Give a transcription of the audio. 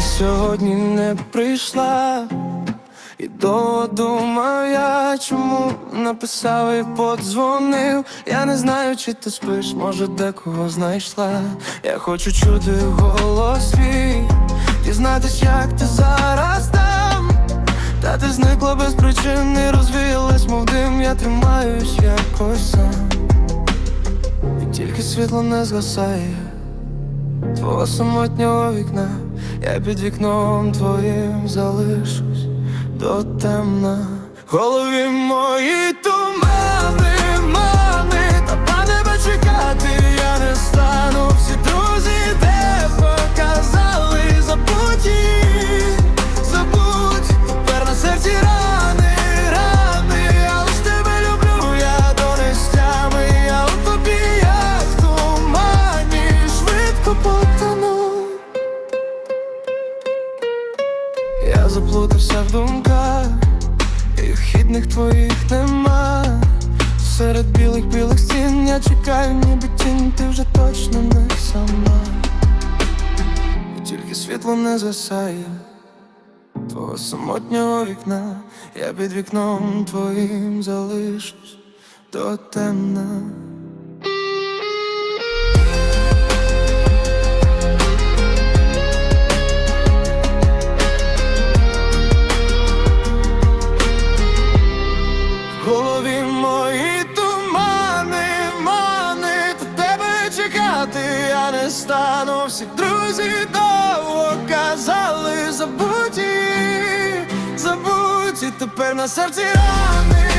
сьогодні не прийшла. І я, чому написав і подзвонив. Я не знаю, чи ти спиш, може декого знайшла. Я хочу чути голос свій, дізнатись, як ти зараз там. Та ти зникла без причини, розвіялась, мов дим, я тримаюсь якось сам. І тільки світло не згасає твого самотнього вікна, я під вікном твоїм залишусь до темна. Голові мої тумани, заплутався в думках, і вхідних твоїх нема. Серед білих білих стін я чекаю, ніби тінь, ти вже точно не сама. І тільки світло не засає твого самотнього вікна, я під вікном твоїм залишусь до темна. Чекати я не стану. Всі друзі довго казали, забуті, забуті, тепер на серці рани,